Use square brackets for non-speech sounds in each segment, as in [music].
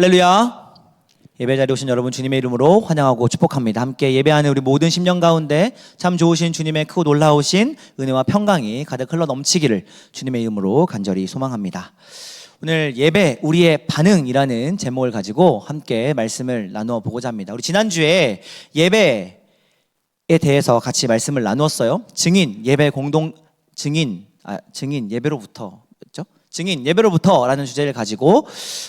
할렐루야. 예배 자리에 오신 여러분 주님의 이름으로 환영하고 축복합니다. 함께 예배하는 우리 모든 심령 가운데 참 좋으신 주님의 크고 놀라우신 은혜와 평강이 가득 흘러 넘치기를 주님의 이름으로 간절히 소망합니다. 오늘 예배 우리의 반응이라는 제목을 가지고 함께 말씀을 나누어 보고자 합니다. 우리 지난주에 예배에 대해서 같이 말씀을 나누었어요. 증인 예배 공동 증인 아 증인 예배로부터 였죠? 증인 예배로부터라는 주제를 가지고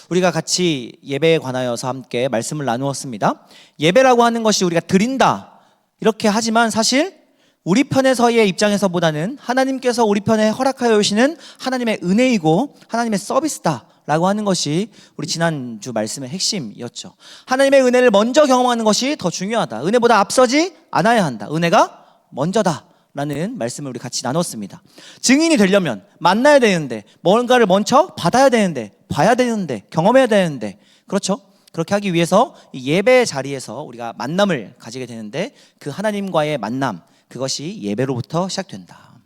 우리가 같이 예배에 관하여서 함께 말씀을 나누었습니다. 예배라고 하는 것이 우리가 드린다 이렇게 하지만 사실 우리 편에서의 입장에서보다는 하나님께서 우리 편에 허락하여 오시는 하나님의 은혜이고 하나님의 서비스다 라고 하는 것이 우리 지난주 말씀의 핵심이었죠. 하나님의 은혜를 먼저 경험하는 것이 더 중요하다. 은혜보다 앞서지 않아야 한다. 은혜가 먼저다. 라는 말씀을 우리 같이 나눴습니다. 증인이 되려면 만나야 되는데 뭔가를 먼저 받아야 되는데 봐야 되는데 경험해야 되는데 그렇죠? 그렇게 하기 위해서 이 예배 자리에서 우리가 만남을 가지게 되는데 그 하나님과의 만남 그것이 예배로부터 시작된다.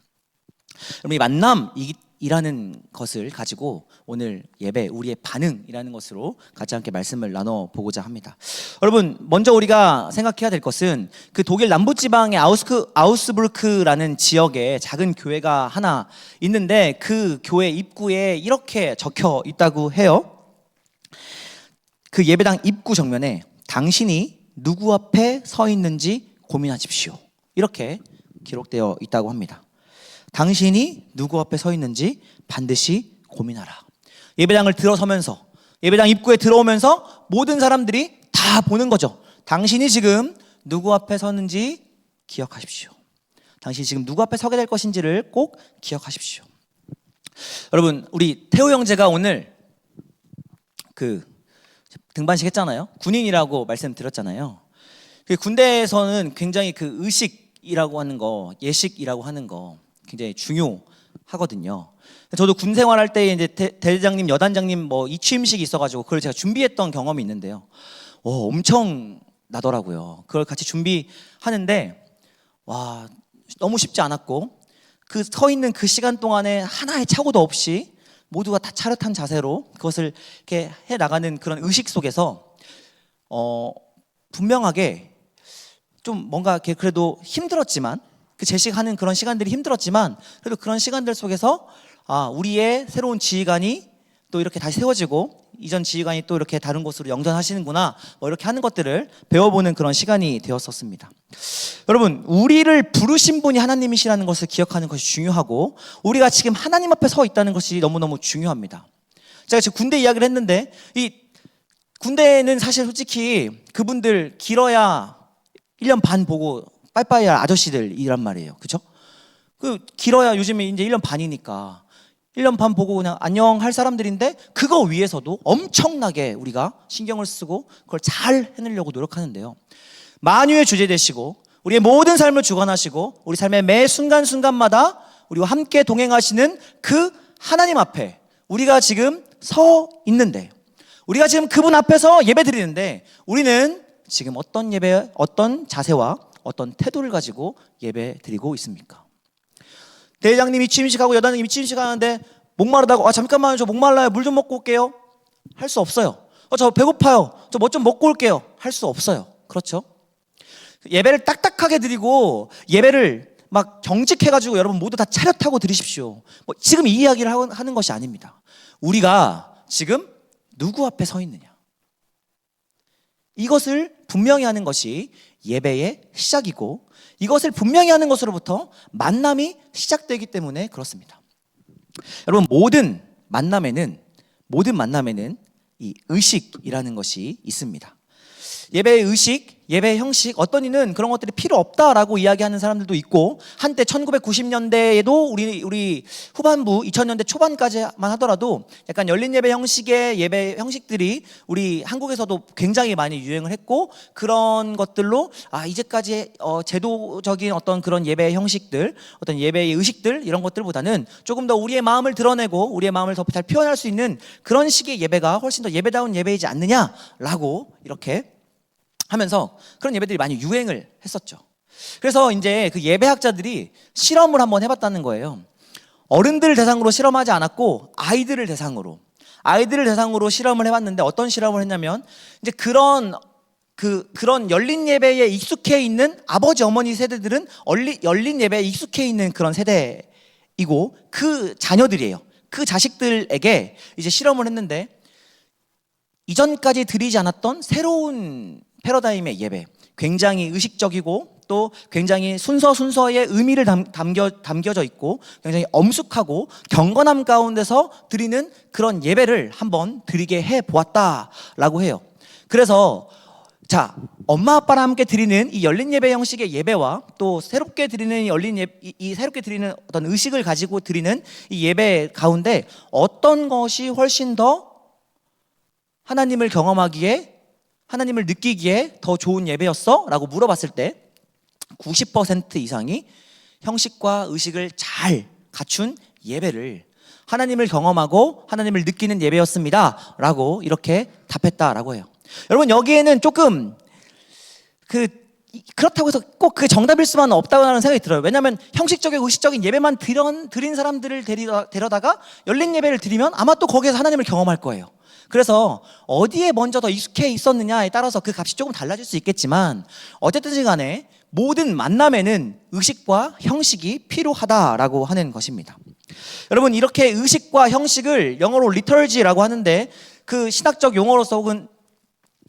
여러분 이 만남이 라는 것을 가지고 오늘 예배 우리의 반응이라는 것으로 같이 함께 말씀을 나눠 보고자 합니다. 여러분 먼저 우리가 생각해야 될 것은 그 독일 남부 지방의 아우스크 아우스부르크라는 지역에 작은 교회가 하나 있는데 그 교회 입구에 이렇게 적혀 있다고 해요. 그 예배당 입구 정면에 당신이 누구 앞에 서 있는지 고민하십시오. 이렇게 기록되어 있다고 합니다. 당신이 누구 앞에 서 있는지 반드시 고민하라. 예배당을 들어서면서 예배당 입구에 들어오면서 모든 사람들이 다 보는 거죠. 당신이 지금 누구 앞에 서는지 기억하십시오. 당신이 지금 누구 앞에 서게 될 것인지를 꼭 기억하십시오. 여러분, 우리 태호 형제가 오늘 그 등반식 했잖아요. 군인이라고 말씀드렸잖아요. 그 군대에서는 굉장히 그 의식이라고 하는 거, 예식이라고 하는 거 굉장히 중요하거든요. 저도 군 생활할 때 이제 대, 대장님, 여단장님 뭐 이취임식이 있어가지고 그걸 제가 준비했던 경험이 있는데요. 오, 엄청 나더라고요. 그걸 같이 준비하는데 와 너무 쉽지 않았고 그 서 있는 그 시간 동안에 하나의 착오도 없이 모두가 다 차렷한 자세로 그것을 이렇게 해 나가는 그런 의식 속에서 어 분명하게 좀 뭔가 그래도 힘들었지만 그 제식하는 그런 시간들이 힘들었지만 그래도 그런 시간들 속에서 아 우리의 새로운 지휘관이 또 이렇게 다시 세워지고 이전 지휘관이 또 이렇게 다른 곳으로 영전하시는구나 뭐 이렇게 하는 것들을 배워보는 그런 시간이 되었었습니다. 여러분 우리를 부르신 분이 하나님이시라는 것을 기억하는 것이 중요하고 우리가 지금 하나님 앞에 서 있다는 것이 너무너무 중요합니다. 제가 지금 군대 이야기를 했는데 이 군대는 사실 솔직히 그분들 길어야 1년 반 보고 빠이빠이 할 아저씨들이란 말이에요. 그죠? 그 길어야 요즘에 이제 1년 반이니까 1년 반 보고 그냥 안녕 할 사람들인데 그거 위해서도 엄청나게 우리가 신경을 쓰고 그걸 잘 해내려고 노력하는데요. 만유의 주제 되시고 우리의 모든 삶을 주관하시고 우리 삶의 매 순간순간마다 우리와 함께 동행하시는 그 하나님 앞에 우리가 지금 서 있는데 우리가 지금 그분 앞에서 예배 드리는데 우리는 지금 어떤 예배, 어떤 자세와 어떤 태도를 가지고 예배 드리고 있습니까? 대장님이 취임식하고 여단님이 취임식하는데 목마르다고 아 잠깐만요. 저 목말라요. 물 좀 먹고 올게요. 할 수 없어요 어, 저 배고파요. 저 뭐 좀 먹고 올게요. 할 수 없어요. 그렇죠? 예배를 딱딱하게 드리고 예배를 막 경직해가지고 여러분 모두 다 차렷하고 드리십시오. 뭐 지금 이 이야기를 하는 것이 아닙니다. 우리가 지금 누구 앞에 서 있느냐? 이것을 분명히 하는 것이 예배의 시작이고 이것을 분명히 하는 것으로부터 만남이 시작되기 때문에 그렇습니다. 여러분 모든 만남에는 모든 만남에는 이 의식이라는 것이 있습니다. 예배의 의식, 예배의 형식, 어떤 이는 그런 것들이 필요 없다라고 이야기하는 사람들도 있고, 한때 1990년대에도 우리, 우리 후반부, 2000년대 초반까지만 하더라도 약간 열린 예배 형식의 예배 형식들이 우리 한국에서도 굉장히 많이 유행을 했고, 그런 것들로, 아, 이제까지 어, 제도적인 어떤 그런 예배 형식들, 어떤 예배의 의식들, 이런 것들보다는 조금 더 우리의 마음을 드러내고, 우리의 마음을 더 잘 표현할 수 있는 그런 식의 예배가 훨씬 더 예배다운 예배이지 않느냐라고 이렇게 하면서 그런 예배들이 많이 유행을 했었죠. 그래서 이제 그 예배학자들이 실험을 한번 해봤다는 거예요. 어른들 대상으로 실험하지 않았고 아이들을 대상으로 아이들을 대상으로 실험을 해봤는데 어떤 실험을 했냐면 이제 그런 그 그런 열린 예배에 익숙해 있는 아버지 어머니 세대들은 얼리, 열린 예배에 익숙해 있는 그런 세대이고 그 자녀들이에요. 그 자식들에게 이제 실험을 했는데 이전까지 드리지 않았던 새로운 패러다임의 예배, 굉장히 의식적이고 또 굉장히 순서 순서의 의미를 담, 담겨, 담겨져 있고 굉장히 엄숙하고 경건함 가운데서 드리는 그런 예배를 한번 드리게 해 보았다라고 해요. 그래서 자, 엄마 아빠랑 함께 드리는 이 열린 예배 형식의 예배와 또 새롭게 드리는 이 열린 예, 이, 이 새롭게 드리는 어떤 의식을 가지고 드리는 이 예배 가운데 어떤 것이 훨씬 더 하나님을 경험하기에 하나님을 느끼기에 더 좋은 예배였어? 라고 물어봤을 때 90% 이상이 형식과 의식을 잘 갖춘 예배를 하나님을 경험하고 하나님을 느끼는 예배였습니다. 라고 이렇게 답했다라고 해요. 여러분, 여기에는 조금 그 그렇다고 해서 꼭 그 정답일 수만은 없다고 하는 생각이 들어요. 왜냐하면 형식적이고 의식적인 예배만 드린, 사람들을 데려다가 열린 예배를 드리면 아마 또 거기에서 하나님을 경험할 거예요. 그래서 어디에 먼저 더 익숙해 있었느냐에 따라서 그 값이 조금 달라질 수 있겠지만 어쨌든 간에 모든 만남에는 의식과 형식이 필요하다라고 하는 것입니다. 여러분 이렇게 의식과 형식을 영어로 리터지라고 하는데 그 신학적 용어로서 혹은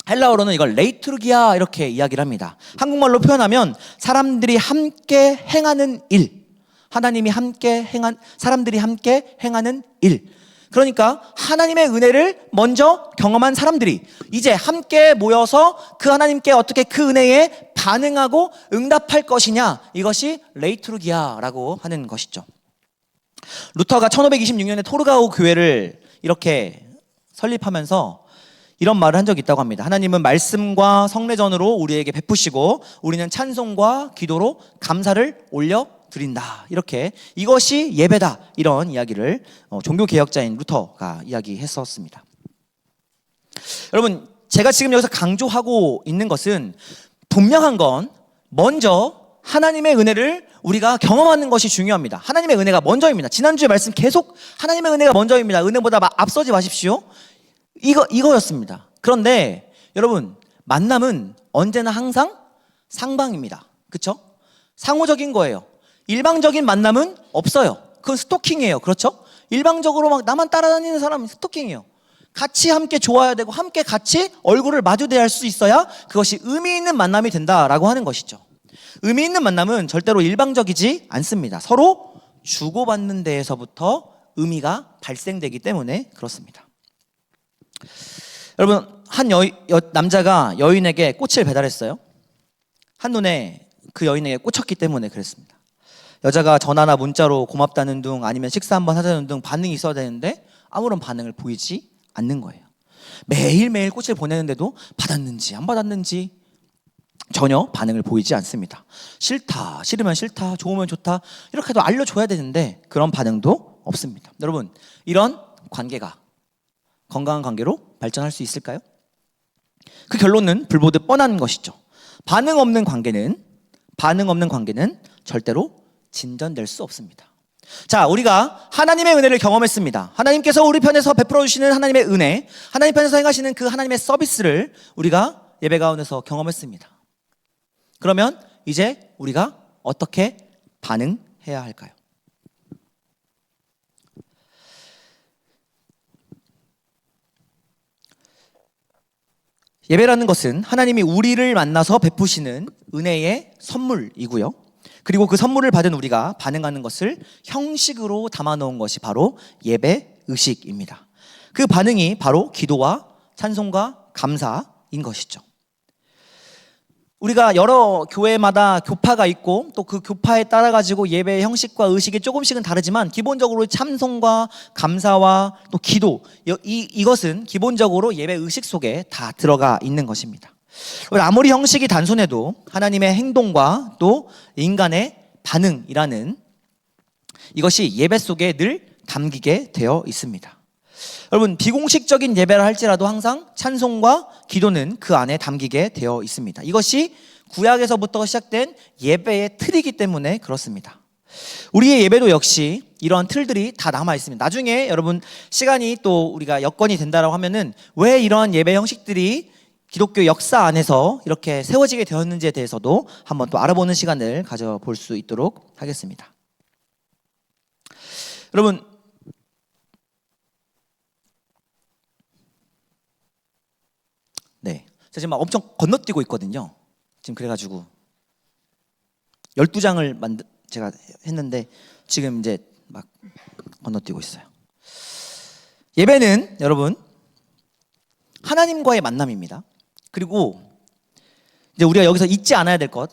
헬라어로는 이걸 레이투르기아 이렇게 이야기를 합니다. 한국말로 표현하면 사람들이 함께 행하는 일. 하나님이 함께 행한 사람들이 함께 행하는 일. 그러니까 하나님의 은혜를 먼저 경험한 사람들이 이제 함께 모여서 그 하나님께 어떻게 그 은혜에 반응하고 응답할 것이냐 이것이 레이투르기아라고 하는 것이죠. 루터가 1526년에 토르가우 교회를 이렇게 설립하면서 이런 말을 한 적이 있다고 합니다. 하나님은 말씀과 성례전으로 우리에게 베푸시고 우리는 찬송과 기도로 감사를 올려 드린다. 이렇게 이것이 예배다. 이런 이야기를 어, 종교 개혁자인 루터가 이야기했었습니다. 여러분, 제가 지금 여기서 강조하고 있는 것은 분명한 건 먼저 하나님의 은혜를 우리가 경험하는 것이 중요합니다. 하나님의 은혜가 먼저입니다. 지난주에 말씀 계속 하나님의 은혜가 먼저입니다. 은혜보다 앞서지 마십시오. 이거 이거였습니다. 그런데 여러분 만남은 언제나 항상 상방입니다. 그렇죠? 상호적인 거예요. 일방적인 만남은 없어요. 그건 스토킹이에요. 그렇죠? 일방적으로 막 나만 따라다니는 사람은 스토킹이에요. 같이 함께 좋아야 되고 함께 같이 얼굴을 마주대할 수 있어야 그것이 의미 있는 만남이 된다라고 하는 것이죠. 의미 있는 만남은 절대로 일방적이지 않습니다. 서로 주고받는 데에서부터 의미가 발생되기 때문에 그렇습니다. 여러분 한 여, 여, 남자가 여인에게 꽃을 배달했어요. 한눈에 그 여인에게 꽂혔기 때문에 그랬습니다. 여자가 전화나 문자로 고맙다는 둥 아니면 식사 한번 하자는 둥 반응이 있어야 되는데 아무런 반응을 보이지 않는 거예요. 매일매일 꽃을 보내는데도 받았는지 안 받았는지 전혀 반응을 보이지 않습니다. 싫다, 싫으면 싫다, 좋으면 좋다 이렇게도 알려줘야 되는데 그런 반응도 없습니다. 여러분 이런 관계가 건강한 관계로 발전할 수 있을까요? 그 결론은 불보듯 뻔한 것이죠. 반응 없는 관계는 반응 없는 관계는 절대로 진전될 수 없습니다. 자, 우리가 하나님의 은혜를 경험했습니다. 하나님께서 우리 편에서 베풀어 주시는 하나님의 은혜, 하나님 편에서 행하시는 그 하나님의 서비스를 우리가 예배 가운데서 경험했습니다. 그러면 이제 우리가 어떻게 반응해야 할까요? 예배라는 것은 하나님이 우리를 만나서 베푸시는 은혜의 선물이고요. 그리고 그 선물을 받은 우리가 반응하는 것을 형식으로 담아놓은 것이 바로 예배 의식입니다. 그 반응이 바로 기도와 찬송과 감사인 것이죠. 우리가 여러 교회마다 교파가 있고 또 그 교파에 따라 가지고 예배의 형식과 의식이 조금씩은 다르지만 기본적으로 참송과 감사와 또 기도 이 이것은 기본적으로 예배 의식 속에 다 들어가 있는 것입니다. 아무리 형식이 단순해도 하나님의 행동과 또 인간의 반응이라는 이것이 예배 속에 늘 담기게 되어 있습니다. 여러분 비공식적인 예배를 할지라도 항상 찬송과 기도는 그 안에 담기게 되어 있습니다. 이것이 구약에서부터 시작된 예배의 틀이기 때문에 그렇습니다. 우리의 예배도 역시 이러한 틀들이 다 남아 있습니다. 나중에 여러분 시간이 또 우리가 여건이 된다라고 하면은 왜 이러한 예배 형식들이 기독교 역사 안에서 이렇게 세워지게 되었는지에 대해서도 한번 또 알아보는 시간을 가져볼 수 있도록 하겠습니다. 여러분 네. 제가 지금 막 엄청 건너뛰고 있거든요. 지금 그래가지고 12장을 만드, 제가 했는데 지금 이제 막 건너뛰고 있어요. 예배는 여러분 하나님과의 만남입니다. 그리고 이제 우리가 여기서 잊지 않아야 될 것,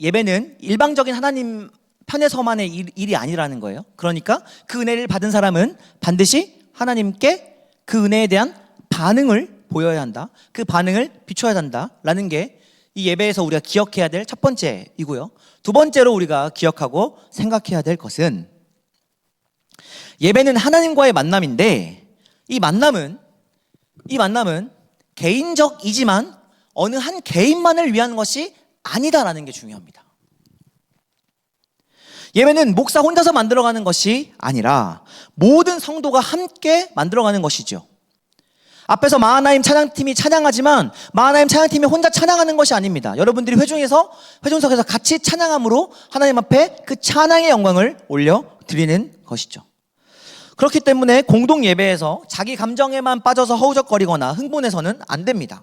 예배는 일방적인 하나님 편에서만의 일, 일이 아니라는 거예요. 그러니까 그 은혜를 받은 사람은 반드시 하나님께 그 은혜에 대한 반응을 보여야 한다. 그 반응을 비춰야 한다라는 게 이 예배에서 우리가 기억해야 될 첫 번째이고요. 두 번째로 우리가 기억하고 생각해야 될 것은 예배는 하나님과의 만남인데 이 만남은 이 만남은 개인적이지만 어느 한 개인만을 위한 것이 아니다라는 게 중요합니다. 예배는 목사 혼자서 만들어가는 것이 아니라 모든 성도가 함께 만들어가는 것이죠. 앞에서 마하나임 찬양팀이 찬양하지만 마하나임 찬양팀이 혼자 찬양하는 것이 아닙니다. 여러분들이 회중에서 회중석에서 같이 찬양함으로 하나님 앞에 그 찬양의 영광을 올려 드리는 것이죠. 그렇기 때문에 공동 예배에서 자기 감정에만 빠져서 허우적거리거나 흥분해서는 안 됩니다.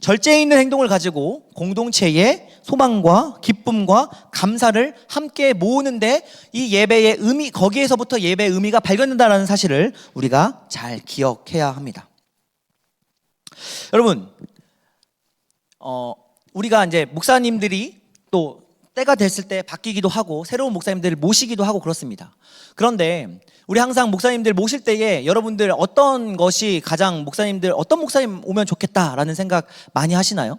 절제 있는 행동을 가지고 공동체의 소망과 기쁨과 감사를 함께 모으는데 이 예배의 의미 거기에서부터 예배의 의미가 발견된다는 사실을 우리가 잘 기억해야 합니다. 여러분, 어, 우리가 이제 목사님들이 또 때가 됐을 때 바뀌기도 하고 새로운 목사님들을 모시기도 하고 그렇습니다. 그런데 우리 항상 목사님들 모실 때에 여러분들 어떤 것이 가장 목사님들 어떤 목사님 오면 좋겠다라는 생각 많이 하시나요?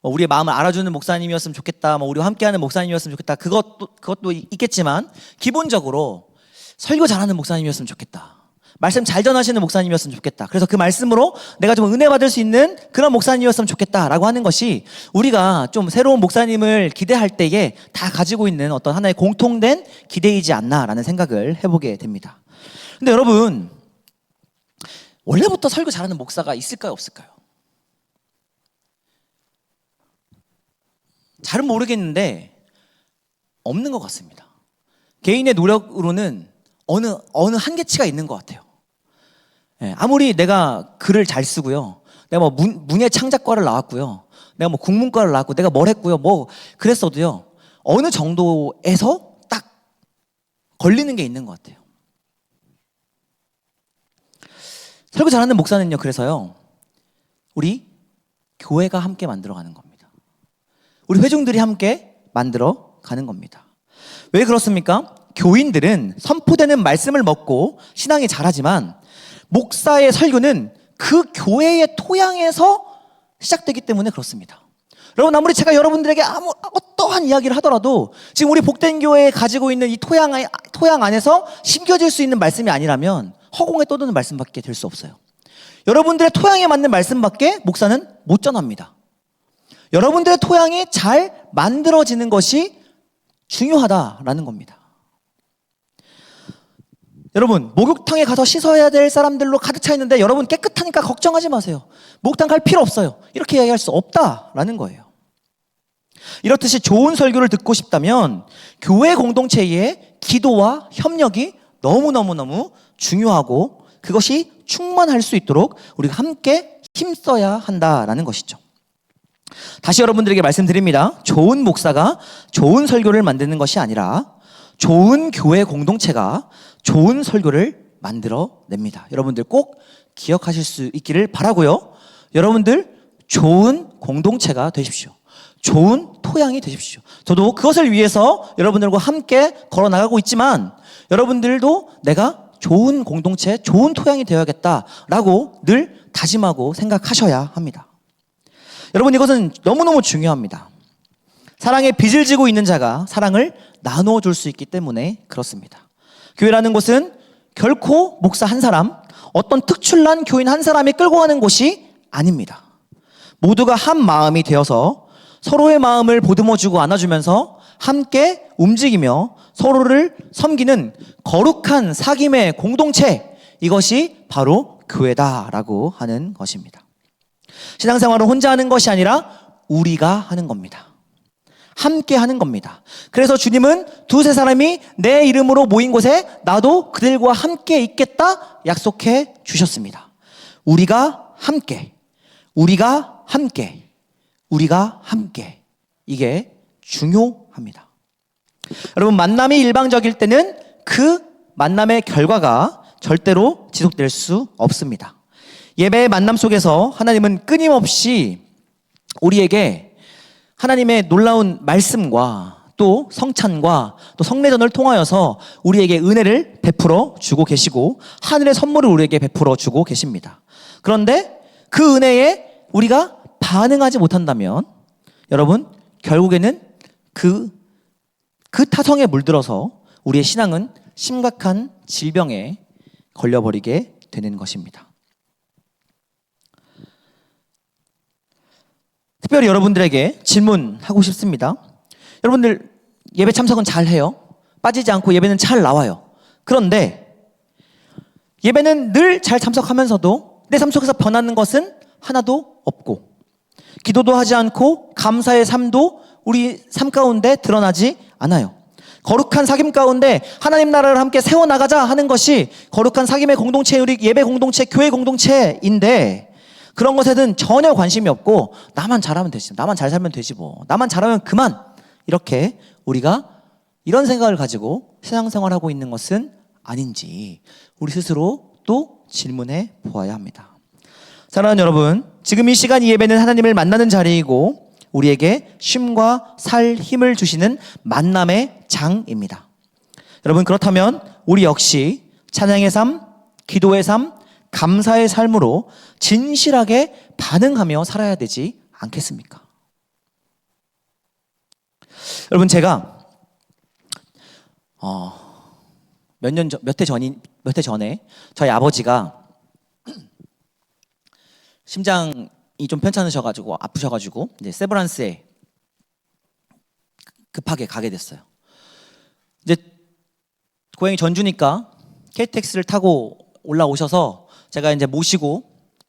뭐 우리의 마음을 알아주는 목사님이었으면 좋겠다. 뭐 우리와 함께하는 목사님이었으면 좋겠다. 그것도 그것도 있겠지만 기본적으로 설교 잘하는 목사님이었으면 좋겠다. 말씀 잘 전하시는 목사님이었으면 좋겠다. 그래서 그 말씀으로 내가 좀 은혜 받을 수 있는 그런 목사님이었으면 좋겠다라고 하는 것이 우리가 좀 새로운 목사님을 기대할 때에 다 가지고 있는 어떤 하나의 공통된 기대이지 않나라는 생각을 해보게 됩니다. 근데 여러분, 원래부터 설교 잘하는 목사가 있을까요, 없을까요? 잘은 모르겠는데 없는 것 같습니다. 개인의 노력으로는 어느 어느 한계치가 있는 것 같아요. 예, 아무리 내가 글을 잘 쓰고요, 내가 뭐 문, 문예 창작과를 나왔고요, 내가 뭐 국문과를 나왔고, 내가 뭘 했고요, 뭐 그랬어도요, 어느 정도에서 딱 걸리는 게 있는 것 같아요. 설교 잘하는 목사는요, 그래서요, 우리 교회가 함께 만들어가는 겁니다. 우리 회중들이 함께 만들어 가는 겁니다. 왜 그렇습니까? 교인들은 선포되는 말씀을 먹고 신앙이 잘하지만 목사의 설교는 그 교회의 토양에서 시작되기 때문에 그렇습니다. 여러분 아무리 제가 여러분들에게 아무 어떠한 이야기를 하더라도 지금 우리 복된 교회에 가지고 있는 이 토양 토양 안에서 심겨질 수 있는 말씀이 아니라면 허공에 떠도는 말씀밖에 될 수 없어요. 여러분들의 토양에 맞는 말씀밖에 목사는 못 전합니다. 여러분들의 토양이 잘 만들어지는 것이 중요하다라는 겁니다. 여러분 목욕탕에 가서 씻어야 될 사람들로 가득 차 있는데 여러분 깨끗하니까 걱정하지 마세요. 목욕탕 갈 필요 없어요. 이렇게 이야기할 수 없다라는 거예요. 이렇듯이 좋은 설교를 듣고 싶다면 교회 공동체의 기도와 협력이 너무너무너무 중요하고 그것이 충만할 수 있도록 우리가 함께 힘써야 한다라는 것이죠. 다시 여러분들에게 말씀드립니다. 좋은 목사가 좋은 설교를 만드는 것이 아니라 좋은 교회 공동체가 좋은 설교를 만들어 냅니다. 여러분들 꼭 기억하실 수 있기를 바라고요. 여러분들 좋은 공동체가 되십시오. 좋은 토양이 되십시오. 저도 그것을 위해서 여러분들과 함께 걸어 나가고 있지만 여러분들도 내가 좋은 공동체, 좋은 토양이 되어야겠다라고 늘 다짐하고 생각하셔야 합니다. 여러분 이것은 너무너무 중요합니다. 사랑의 빚을 지고 있는 자가 사랑을 나눠 줄수 있기 때문에 그렇습니다. 교회라는 곳은 결코 목사 한 사람, 어떤 특출난 교인 한 사람이 끌고 가는 곳이 아닙니다. 모두가 한 마음이 되어서 서로의 마음을 보듬어 주고 안아주면서 함께 움직이며 서로를 섬기는 거룩한 사귐의 공동체 이것이 바로 교회다라고 하는 것입니다. 신앙생활은 혼자 하는 것이 아니라 우리가 하는 겁니다. 함께 하는 겁니다. 그래서 주님은 두세 사람이 내 이름으로 모인 곳에 나도 그들과 함께 있겠다 약속해 주셨습니다. 우리가 함께, 우리가 함께, 우리가 함께. 이게 중요합니다. 여러분, 만남이 일방적일 때는 그 만남의 결과가 절대로 지속될 수 없습니다. 예배의 만남 속에서 하나님은 끊임없이 우리에게 하나님의 놀라운 말씀과 또 성찬과 또 성례전을 통하여서 우리에게 은혜를 베풀어 주고 계시고 하늘의 선물을 우리에게 베풀어 주고 계십니다. 그런데 그 은혜에 우리가 반응하지 못한다면 여러분 결국에는 그, 그 타성에 물들어서 우리의 신앙은 심각한 질병에 걸려버리게 되는 것입니다. 특별히 여러분들에게 질문하고 싶습니다. 여러분들 예배 참석은 잘 해요. 빠지지 않고 예배는 잘 나와요. 그런데 예배는 늘 잘 참석하면서도 내 삶 속에서 변하는 것은 하나도 없고 기도도 하지 않고 감사의 삶도 우리 삶 가운데 드러나지 않아요. 거룩한 사귐 가운데 하나님 나라를 함께 세워나가자 하는 것이 거룩한 사귐의 공동체, 우리 예배 공동체, 교회 공동체인데 그런 것에는 전혀 관심이 없고 나만 잘하면 되지. 나만 잘 살면 되지 뭐. 나만 잘하면 그만. 이렇게 우리가 이런 생각을 가지고 신앙생활하고 있는 것은 아닌지 우리 스스로 또 질문해 보아야 합니다. 사랑하는 여러분, 지금 이 시간 이 예배는 하나님을 만나는 자리이고 우리에게 쉼과 살 힘을 주시는 만남의 장입니다. 여러분 그렇다면 우리 역시 찬양의 삶, 기도의 삶, 감사의 삶으로 진실하게 반응하며 살아야 되지 않겠습니까? 여러분 제가 어, 몇년 전, 몇해 전인 몇 해 전에 저희 아버지가 심장이 좀 편찮으셔가지고 아프셔가지고 이제 세브란스에 급하게 가게 됐어요. 이제 고향이 전주니까 KTX를 타고 올라오셔서 제가 이제 모시고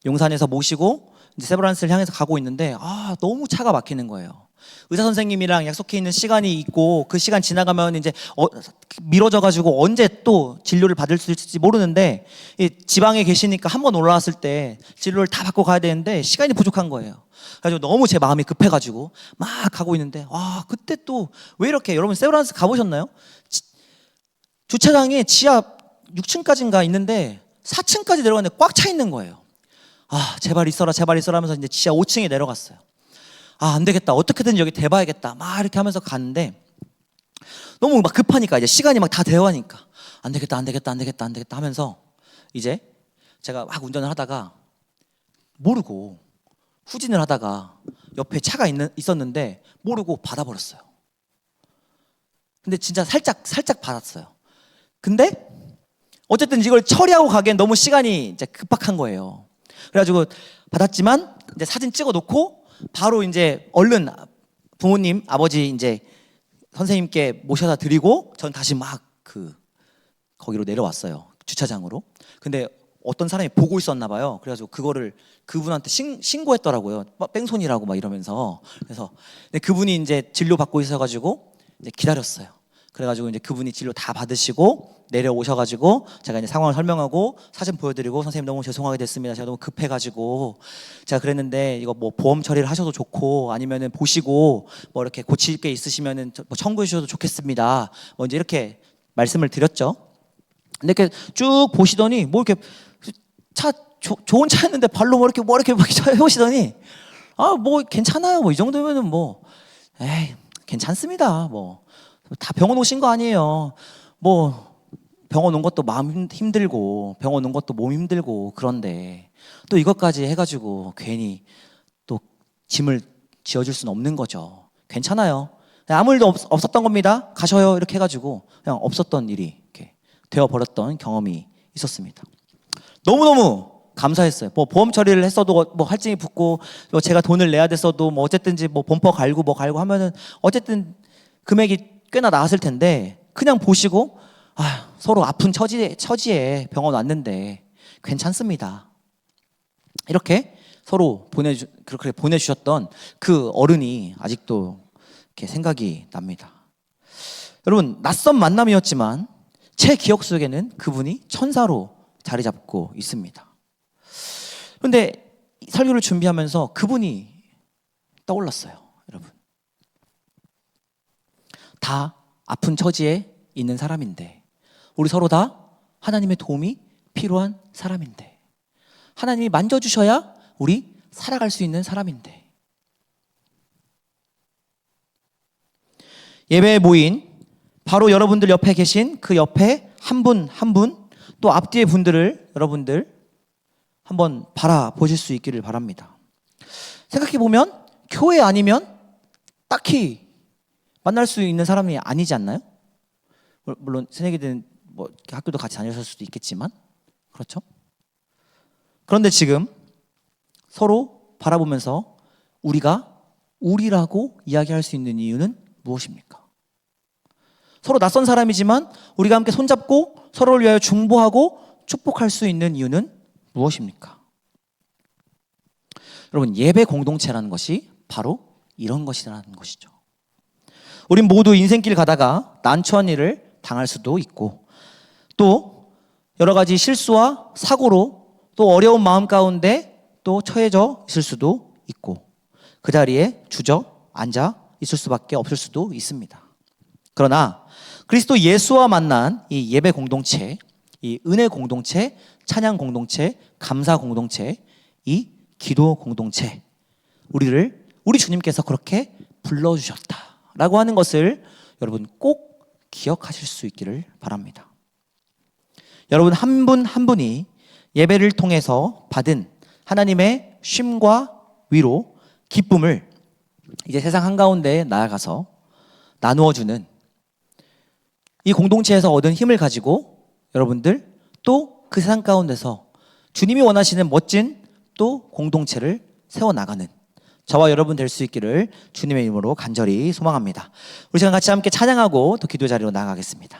용산에서 모시고 이제 세브란스를 향해서 가고 있는데 아 너무 차가 막히는 거예요. 의사 선생님이랑 약속해 있는 시간이 있고 그 시간 지나가면 이제 어, 미뤄져 가지고 언제 또 진료를 받을 수 있을지 모르는데 이 지방에 계시니까 한 번 올라왔을 때 진료를 다 받고 가야 되는데 시간이 부족한 거예요. 그래서 너무 제 마음이 급해가지고 막 가고 있는데 와 그때 또 왜 이렇게 여러분 세브란스 가보셨나요? 지- 주차장에 지하 6층까지인가 있는데 4층까지 내려갔는데 꽉 차 있는 거예요. 아 제발 있어라 제발 있어라 하면서 이제 지하 5층에 내려갔어요. 아, 안 되겠다. 어떻게든 여기 대봐야겠다. 막 이렇게 하면서 갔는데 너무 막 급하니까 이제 시간이 막 다 되어가니까 안 되겠다, 안 되겠다, 안 되겠다, 안 되겠다 하면서 이제 제가 막 운전을 하다가 모르고 후진을 하다가 옆에 차가 있는, 있었는데 모르고 받아버렸어요. 근데 진짜 살짝, 살짝 받았어요. 근데 어쨌든 이걸 처리하고 가기엔 너무 시간이 이제 급박한 거예요. 그래가지고 받았지만 이제 사진 찍어 놓고 바로 이제 얼른 부모님 아버지 이제 선생님께 모셔다 드리고 전 다시 막 그 거기로 내려왔어요 주차장으로. 근데 어떤 사람이 보고 있었나 봐요. 그래가지고 그거를 그분한테 신, 신고했더라고요. 막 뺑소니라고 막 이러면서 그래서 근데 그분이 이제 진료 받고 있어가지고 이제 기다렸어요. 그래가지고 이제 그분이 진료 다 받으시고 내려오셔가지고 제가 이제 상황을 설명하고 사진 보여드리고 선생님 너무 죄송하게 됐습니다. 제가 너무 급해가지고 제가 그랬는데 이거 뭐 보험 처리를 하셔도 좋고 아니면은 보시고 뭐 이렇게 고칠 게 있으시면은 저- 뭐 청구해 주셔도 좋겠습니다. 뭐 이제 이렇게 말씀을 드렸죠. 근데 이렇게 쭉 보시더니 뭐 이렇게 차 조- 좋은 차였는데 발로 뭐 이렇게 뭐 이렇게 막 [laughs] 해오시더니 아 뭐 괜찮아요 뭐 이 정도면은 뭐 에이 괜찮습니다 뭐 다 병원 오신 거 아니에요. 뭐 병원 온 것도 마음 힘- 힘들고 병원 온 것도 몸 힘들고 그런데 또 이것까지 해가지고 괜히 또 짐을 지어줄 수는 없는 거죠. 괜찮아요. 아무 일도 없, 없었던 겁니다. 가셔요. 이렇게 해가지고 그냥 없었던 일이 이렇게 되어버렸던 경험이 있었습니다. 너무너무 감사했어요. 뭐 보험 처리를 했어도 뭐 할증이 붙고 뭐 제가 돈을 내야 됐어도 뭐 어쨌든지 뭐 범퍼 갈고 뭐 갈고 하면은 어쨌든 금액이 꽤나 나왔을 텐데 그냥 보시고 아, 서로 아픈 처지에, 처지에 병원 왔는데 괜찮습니다. 이렇게 서로 보내주, 그렇게 보내주셨던 그 어른이 아직도 이렇게 생각이 납니다. 여러분, 낯선 만남이었지만 제 기억 속에는 그분이 천사로 자리 잡고 있습니다. 그런데 설교를 준비하면서 그분이 떠올랐어요, 여러분. 다 아픈 처지에 있는 사람인데, 우리 서로 다 하나님의 도움이 필요한 사람인데, 하나님이 만져주셔야 우리 살아갈 수 있는 사람인데, 예배에 모인 바로 여러분들 옆에 계신 그 옆에 한 분 한 분 또 앞뒤의 분들을 여러분들 한번 바라보실 수 있기를 바랍니다. 생각해 보면 교회 아니면 딱히 만날 수 있는 사람이 아니지 않나요? 물- 물론 새내기들은 뭐 학교도 같이 다녔을 수도 있겠지만 그렇죠? 그런데 지금 서로 바라보면서 우리가 우리라고 이야기할 수 있는 이유는 무엇입니까? 서로 낯선 사람이지만 우리가 함께 손잡고 서로를 위하여 중보하고 축복할 수 있는 이유는 무엇입니까? 여러분 예배 공동체라는 것이 바로 이런 것이라는 것이죠. 우린 모두 인생길 가다가 난처한 일을 당할 수도 있고 또 여러 가지 실수와 사고로 또 어려운 마음 가운데 또 처해져 있을 수도 있고 그 자리에 주저 앉아 있을 수밖에 없을 수도 있습니다. 그러나 그리스도 예수와 만난 이 예배 공동체, 이 은혜 공동체, 찬양 공동체, 감사 공동체, 이 기도 공동체, 우리를 우리 주님께서 그렇게 불러주셨다 라고 하는 것을 여러분 꼭 기억하실 수 있기를 바랍니다. 여러분 한분한 분이 예배를 통해서 받은 하나님의 쉼과 위로, 기쁨을 이제 세상 한가운데 나아가서 나누어 주는 이 공동체에서 얻은 힘을 가지고 여러분들 또 그 세상 가운데서 주님이 원하시는 멋진 또 공동체를 세워 나가는 저와 여러분 될 수 있기를 주님의 이름으로 간절히 소망합니다. 우리 시간 같이 함께 찬양하고 또 기도 자리로 나아가겠습니다.